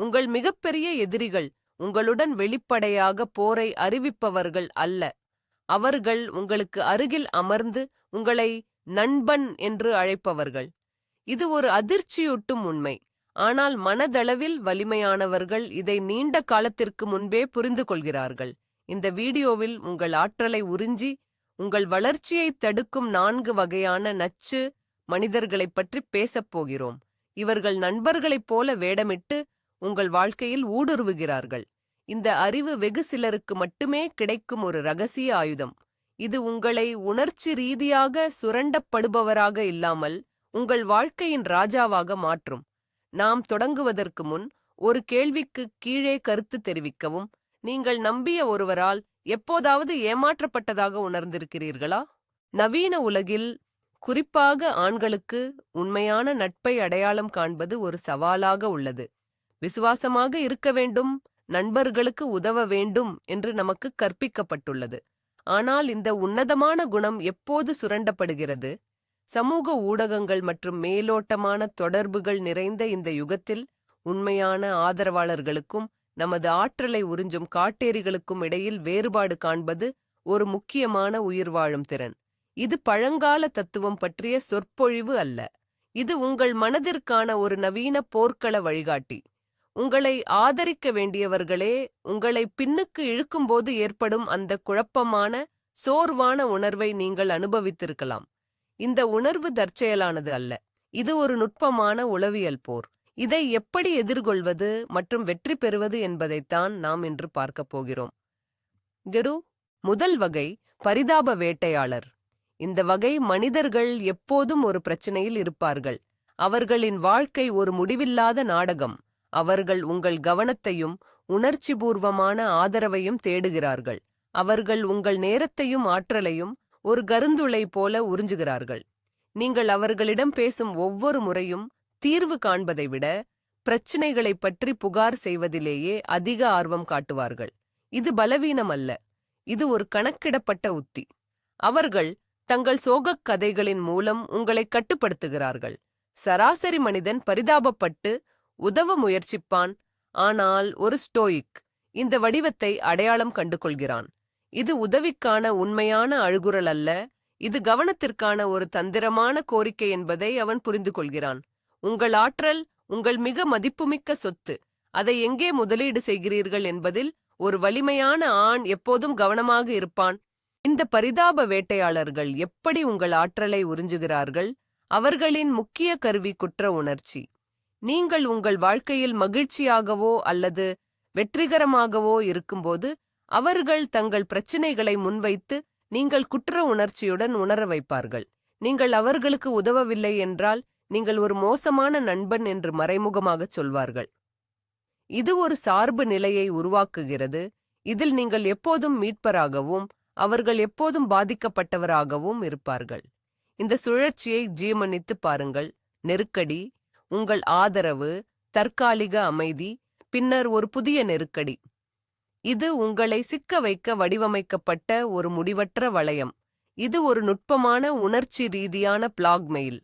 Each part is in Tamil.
உங்கள் மிகப்பெரிய எதிரிகள் உங்களுடன் வெளிப்படையாக போரை அறிவிப்பவர்கள் அல்ல. அவர்கள் உங்களுக்கு அருகில் அமர்ந்து உங்களை நண்பன் என்று அழைப்பவர்கள். இது ஒரு அதிர்ச்சியூட்டும் உண்மை. ஆனால் மனதளவில் வலிமையானவர்கள் இதை நீண்ட காலத்திற்கு முன்பே புரிந்து கொள்கிறார்கள். இந்த வீடியோவில் உங்கள் ஆற்றலை உறிஞ்சி உங்கள் வளர்ச்சியை தடுக்கும் நான்கு வகையான நச்சு மனிதர்களைப் பற்றி பேசப் போகிறோம். இவர்கள் நண்பர்களைப் போல வேடமிட்டு உங்கள் வாழ்க்கையில் ஊடுருவுகிறார்கள். இந்த அறிவு வெகு சிலருக்கு மட்டுமே கிடைக்கும் ஒரு ரகசிய ஆயுதம். இது உங்களை உணர்ச்சி ரீதியாக சுரண்டப்படுபவராக இல்லாமல் உங்கள் வாழ்க்கையின் ராஜாவாக மாற்றும். நாம் தொடங்குவதற்கு முன் ஒரு கேள்விக்கு கீழே கருத்து தெரிவிக்கவும் நீங்கள் நம்பிய ஒருவரால் எப்போதாவது ஏமாற்றப்பட்டதாக உணர்ந்திருக்கிறீர்களா? நவீன உலகில் குறிப்பாக ஆண்களுக்கு உண்மையான நட்பை அடையாளம் காண்பது ஒரு சவாலாக உள்ளது. விசுவாசமாக இருக்க வேண்டும் நண்பர்களுக்கு உதவ வேண்டும் என்று நமக்கு கற்பிக்கப்பட்டுள்ளது. ஆனால் இந்த உன்னதமான குணம் எப்போது சுரண்டப்படுகிறது? சமூக ஊடகங்கள் மற்றும் மேலோட்டமான தொடர்புகள் நிறைந்த இந்த யுகத்தில் உண்மையான ஆதரவாளர்களுக்கும் நமது ஆற்றலை உறிஞ்சும் காட்டேரிகளுக்கும் இடையில் வேறுபாடு காண்பது ஒரு முக்கியமான உயிர் வாழும் திறன். இது பழங்கால தத்துவம் பற்றிய சொற்பொழிவு அல்ல. இது உங்கள் மனதிற்கான ஒரு நவீன போர்க்கள வழிகாட்டி. உங்களை ஆதரிக்க வேண்டியவர்களே உங்களை பின்னுக்கு இழுக்கும்போது ஏற்படும் அந்த குழப்பமான சோர்வான உணர்வை நீங்கள் அனுபவித்திருக்கலாம். இந்த உணர்வு தற்செயலானது அல்ல. இது ஒரு நுட்பமான உளவியல் போர். இதை எப்படி எதிர்கொள்வது மற்றும் வெற்றி பெறுவது என்பதைத்தான் நாம் இன்று பார்க்கப் போகிறோம். குரு முதல் வகை பரிதாப வேட்டையாளர். இந்த வகை மனிதர்கள் எப்போதும் ஒரு பிரச்சனையில் இருப்பார்கள். அவர்களின் வாழ்க்கை ஒரு முடிவில்லாத நாடகம். அவர்கள் உங்கள் கவனத்தையும் உணர்ச்சிபூர்வமான ஆதரவையும் தேடுகிறார்கள். அவர்கள் உங்கள் நேரத்தையும் ஆற்றலையும் ஒரு கருந்துளை போல உறிஞ்சுகிறார்கள். நீங்கள் அவர்களிடம் பேசும் ஒவ்வொரு முறையும் தீர்வு காண்பதை விட பிரச்சினைகளைப் பற்றி புகார் செய்வதிலேயே அதிக ஆர்வம் காட்டுவார்கள். இது பலவீனம் அல்ல இது ஒரு கணக்கிடப்பட்ட உத்தி. அவர்கள் தங்கள் சோகக் கதைகளின் மூலம் உங்களை கட்டுப்படுத்துகிறார்கள். சராசரி மனிதன் பரிதாபப்பட்டு உதவ முயற்சிப்பான். ஆனால் ஒரு ஸ்டோயிக் இந்த வடிவத்தை அடையாளம் கண்டு கொள்கிறான் இது உதவிக்கான உண்மையான அழுகுரல் அல்ல. இது கவனத்திற்கான ஒரு தந்திரமான கோரிக்கை என்பதை அவன் புரிந்து கொள்கிறான் உங்கள் ஆற்றல் உங்கள் மிக மதிப்புமிக்க சொத்து அதை எங்கே முதலீடு செய்கிறீர்கள் என்பதில் ஒரு வலிமையான ஆண் எப்போதும் கவனமாக இருப்பான். இந்த பரிதாப வேட்டையாளர்கள் எப்படி உங்கள் ஆற்றலை உறிஞ்சுகிறார்கள்? அவர்களின் முக்கிய கருவி குற்ற உணர்ச்சி. நீங்கள் உங்கள் வாழ்க்கையில் மகிழ்ச்சியாகவோ அல்லது வெற்றிகரமாகவோ இருக்கும்போது அவர்கள் தங்கள் பிரச்சினைகளை முன்வைத்து நீங்கள் குற்ற உணர்ச்சியுடன் உணர வைப்பார்கள். நீங்கள் அவர்களுக்கு உதவவில்லை என்றால் நீங்கள் ஒரு மோசமான நண்பன் என்று மறைமுகமாகச் சொல்வார்கள். இது ஒரு சார்பு நிலையை உருவாக்குகிறது. இதில் நீங்கள் எப்போதும் மீட்பராகவும் அவர்கள் எப்போதும் பாதிக்கப்பட்டவராகவும் இருப்பார்கள். இந்த சுழற்சியை ஜீமனித்து பாருங்கள். நெருக்கடி உங்கள் ஆதரவு தற்காலிக அமைதி பின்னர் ஒரு புதிய நெருக்கடி. இது உங்களை சிக்க வைக்க வடிவமைக்கப்பட்ட ஒரு முடிவற்ற வளையம். இது ஒரு நுட்பமான உணர்ச்சி ரீதியான பிளாக்மெயில்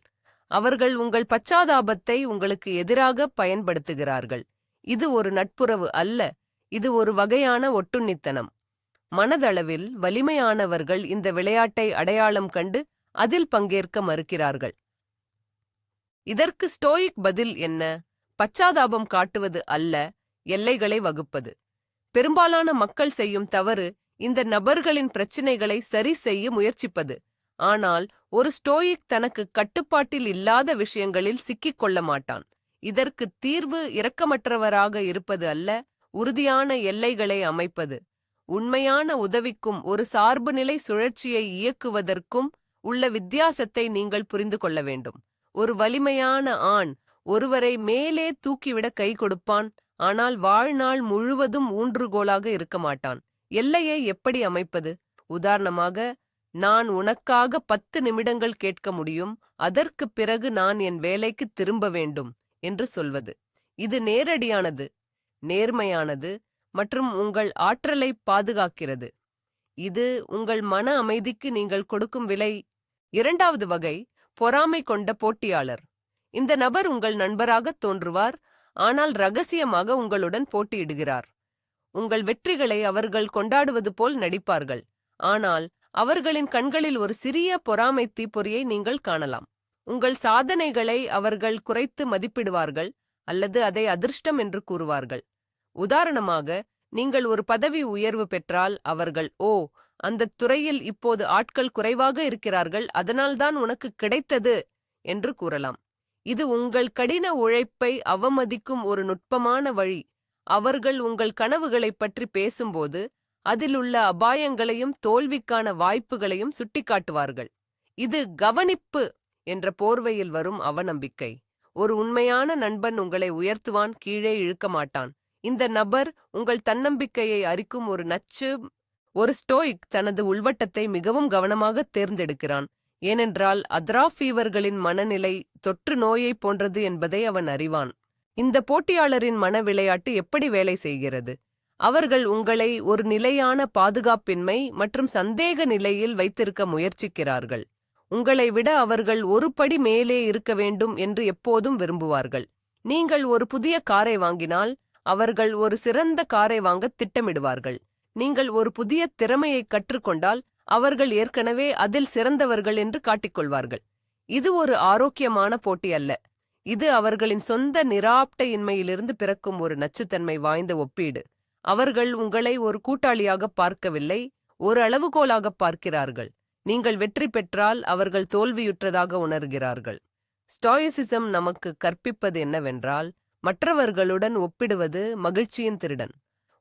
அவர்கள் உங்கள் பச்சாதாபத்தை உங்களுக்கு எதிராக பயன்படுத்துகிறார்கள். இது ஒரு நட்புறவு அல்ல இது ஒரு வகையான ஒட்டுண்ணித்தனம். மனதளவில் வலிமையானவர்கள் இந்த விளையாட்டை அடையாளம் கண்டு அதில் பங்கேற்க மறுக்கிறார்கள். இதற்கு ஸ்டோயிக் பதில் என்ன? பச்சாதாபம் காட்டுவது அல்ல எல்லைகளை வகுப்பது. பெரும்பாலான மக்கள் செய்யும் தவறு இந்த நபர்களின் பிரச்சினைகளை சரி செய்ய முயற்சிப்பது. ஆனால் ஒரு ஸ்டோயிக் தனக்கு கட்டுப்பாட்டில் இல்லாத விஷயங்களில் சிக்கிக் கொள்ள மாட்டான். இதற்கு தீர்வு இரக்கமற்றவராக இருப்பது அல்ல உறுதியான எல்லைகளை அமைப்பது. உண்மையான உதவிக்கும் ஒரு சார்புநிலை சுழற்சியை இயக்குவதற்கும் உள்ள வித்தியாசத்தை நீங்கள் புரிந்து கொள்ள வேண்டும். ஒரு வலிமையான ஆண் ஒருவரை மேலே தூக்கிவிட கை கொடுப்பான் ஆனால் வாழ்நாள் முழுவதும் ஊன்றுகோலாக இருக்க மாட்டான். எல்லையை எப்படி அமைப்பது? உதாரணமாக நான் உனக்காக பத்து நிமிடங்கள் கேட்க முடியும் அதற்குப் பிறகு நான் என் வேலைக்கு திரும்ப வேண்டும் என்று சொல்வது. இது நேரடியானது நேர்மையானது மற்றும் உங்கள் ஆற்றலை பாதுகாக்கிறது. இது உங்கள் மன அமைதிக்கு நீங்கள் கொடுக்கும் விலை. இரண்டாவது வகை பொறாமை கொண்ட போட்டியாளர். இந்த நபர் உங்கள் நண்பராகத் தோன்றுவார் ஆனால் ரகசியமாக உங்களுடன் போட்டியிடுகிறார். உங்கள் வெற்றிகளை அவர்கள் கொண்டாடுவது போல் நடிப்பார்கள். ஆனால் அவர்களின் கண்களில் ஒரு சிறிய பொறாமை தீப்பொறியை நீங்கள் காணலாம். உங்கள் சாதனைகளை அவர்கள் குறைத்து மதிப்பிடுவார்கள் அல்லது அதை அதிர்ஷ்டம் என்று கூறுவார்கள். உதாரணமாக நீங்கள் ஒரு பதவி உயர்வு பெற்றால் அவர்கள் ஓ அந்த துறையில் இப்போது ஆட்கள் குறைவாக இருக்கிறார்கள் அதனால்தான் உனக்கு கிடைத்தது என்று கூறலாம். இது உங்கள் கடின உழைப்பை அவமதிக்கும் ஒரு நுட்பமான வழி. அவர்கள் உங்கள் கனவுகளைப் பற்றி பேசும்போது அதிலுள்ள அபாயங்களையும் தோல்விக்கான வாய்ப்புகளையும் சுட்டிக்காட்டுவார்கள். இது கவனிப்பு என்ற போர்வையில் வரும் அவநம்பிக்கை. ஒரு உண்மையான நண்பன் உங்களை உயர்த்துவான் கீழே இழுக்க மாட்டான் இந்த நபர் உங்கள் தன்னம்பிக்கையை அரிக்கும் ஒரு நச்சு ஒரு ஸ்டோயிக் தனது உள்வட்டத்தை மிகவும் கவனமாக தேர்ந்தெடுக்கிறான். ஏனென்றால் அத்ராஃபீவர்களின் மனநிலை தொற்று நோயை போன்றது என்பதை அவன் அறிவான். இந்த போட்டியாளரின் மன விளையாட்டு எப்படி வேலை செய்கிறது? அவர்கள் உங்களை ஒரு நிலையான பாதுகாப்பின்மை மற்றும் சந்தேக நிலையில் வைத்திருக்க முயற்சிக்கிறார்கள். உங்களை விட அவர்கள் ஒரு படி மேலே இருக்க வேண்டும் என்று எப்போதும் விரும்புவார்கள். நீங்கள் ஒரு புதிய காரை வாங்கினால் அவர்கள் ஒரு சிறந்த காரை வாங்க திட்டமிடுவார்கள். நீங்கள் ஒரு புதிய திறமையை கற்றுக்கொண்டால் அவர்கள் ஏற்கனவே அதில் சிறந்தவர்கள் என்று காட்டிக்கொள்வார்கள். இது ஒரு ஆரோக்கியமான போட்டி அல்ல. இது அவர்களின் சொந்த நிராப்டையின்மையிலிருந்து பிறக்கும் ஒரு நச்சுத்தன்மை வாய்ந்த ஒப்பீடு. அவர்கள் உங்களை ஒரு கூட்டாளியாக பார்க்கவில்லை ஒரு அளவுகோலாக பார்க்கிறார்கள். நீங்கள் வெற்றி பெற்றால் அவர்கள் தோல்வியுற்றதாக உணர்கிறார்கள். ஸ்டாயிசிசம் நமக்கு கற்பிப்பது என்னவென்றால் மற்றவர்களுடன் ஒப்பிடுவது மகிழ்ச்சியின் திருடன்.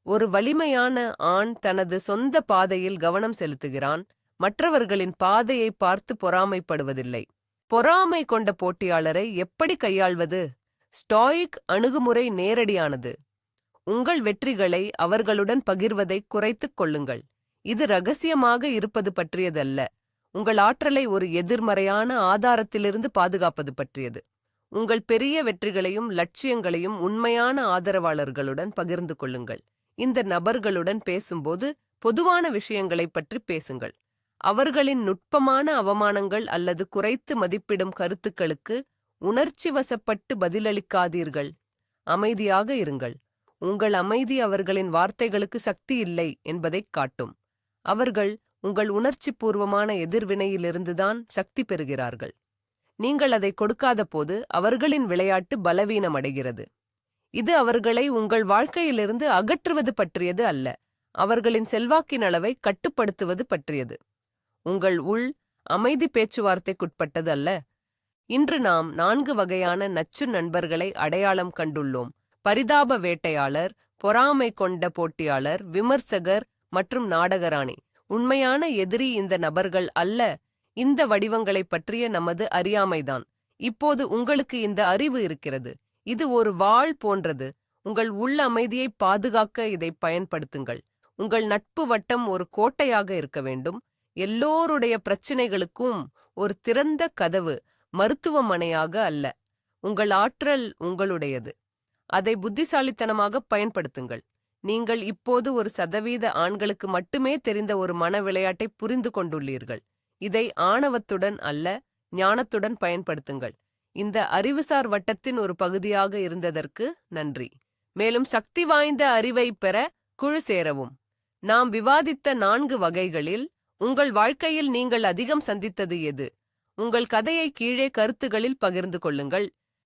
ஒரு வலிமையான ஆண் தனது சொந்த பாதையில் கவனம் செலுத்துகிறான் மற்றவர்களின் பாதையை பார்த்து பொறாமைப்படுவதில்லை. பொறாமை கொண்ட போட்டியாளரை எப்படி கையாள்வது? ஸ்டாயிக் அணுகுமுறை நேரடியானது. உங்கள் வெற்றிகளை அவர்களுடன் பகிர்வதை குறைத்துக் கொள்ளுங்கள். இது ரகசியமாக இருப்பது பற்றியதல்ல. உங்கள் ஆற்றலை ஒரு எதிர்மறையான ஆதாரத்திலிருந்து பாதுகாப்பது பற்றியது. உங்கள் பெரிய வெற்றிகளையும் லட்சியங்களையும் உண்மையான ஆதரவாளர்களுடன் பகிர்ந்து கொள்ளுங்கள். இந்த நபர்களுடன் பேசும்போது பொதுவான விஷயங்களைப் பற்றி பேசுங்கள். அவர்களின் நுட்பமான அவமானங்கள் அல்லது குறைத்து மதிப்பிடும் கருத்துக்களுக்கு உணர்ச்சி வசப்பட்டு பதிலளிக்காதீர்கள். அமைதியாக இருங்கள். உங்கள் அமைதி அவர்களின் வார்த்தைகளுக்கு சக்தி இல்லை என்பதைக் காட்டும். அவர்கள் உங்கள் உணர்ச்சிபூர்வமான எதிர்வினையிலிருந்துதான் சக்தி பெறுகிறார்கள். நீங்கள் அதை கொடுக்காத போது அவர்களின் விளையாட்டு பலவீனமடைகிறது. இது அவர்களை உங்கள் வாழ்க்கையிலிருந்து அகற்றுவது பற்றியது அல்ல. அவர்களின் செல்வாக்கின் அளவை கட்டுப்படுத்துவது பற்றியது. உங்கள் உள் அமைதி பேச்சுவார்த்தைக்குட்பட்டது அல்ல. இன்று நாம் நான்கு வகையான நச்சு நண்பர்களை அடையாளம் கண்டுள்ளோம். பரிதாப வேட்டையாளர் பொறாமை கொண்ட போட்டியாளர் விமர்சகர் மற்றும் நாடகராணி. உண்மையான எதிரி இந்த நபர்கள் அல்ல. இந்த வடிவங்களைப் பற்றிய நமது அறியாமைதான். இப்போது உங்களுக்கு இந்த அறிவு இருக்கிறது. இது ஒரு வாள் போன்றது. உங்கள் உள் அமைதியை பாதுகாக்க இதை பயன்படுத்துங்கள். உங்கள் நட்பு வட்டம் ஒரு கோட்டையாக இருக்க வேண்டும். எல்லோருடைய பிரச்சினைகளுக்கும் ஒரு திறந்த கதவு மருத்துவமனையாக அல்ல. உங்கள் ஆற்றல் உங்களுடையது. அதை புத்திசாலித்தனமாக பயன்படுத்துங்கள். நீங்கள் இப்போது ஒரு சதவீத ஆண்களுக்கு மட்டுமே தெரிந்த ஒரு மன விளையாட்டை புரிந்து கொண்டுள்ளீர்கள். இதை ஆணவத்துடன் அல்ல ஞானத்துடன் பயன்படுத்துங்கள். இந்த அறிவுசார் வட்டத்தின் ஒரு பகுதியாக இருந்ததற்கு நன்றி. மேலும் சக்தி வாய்ந்த அறிவை பெற குழு சேரவும். நாம் விவாதித்த நான்கு வகைகளில் உங்கள் வாழ்க்கையில் நீங்கள் அதிகம் சந்தித்தது எது? உங்கள் கதையை கீழே கருத்துகளில் பகிர்ந்து கொள்ளுங்கள்.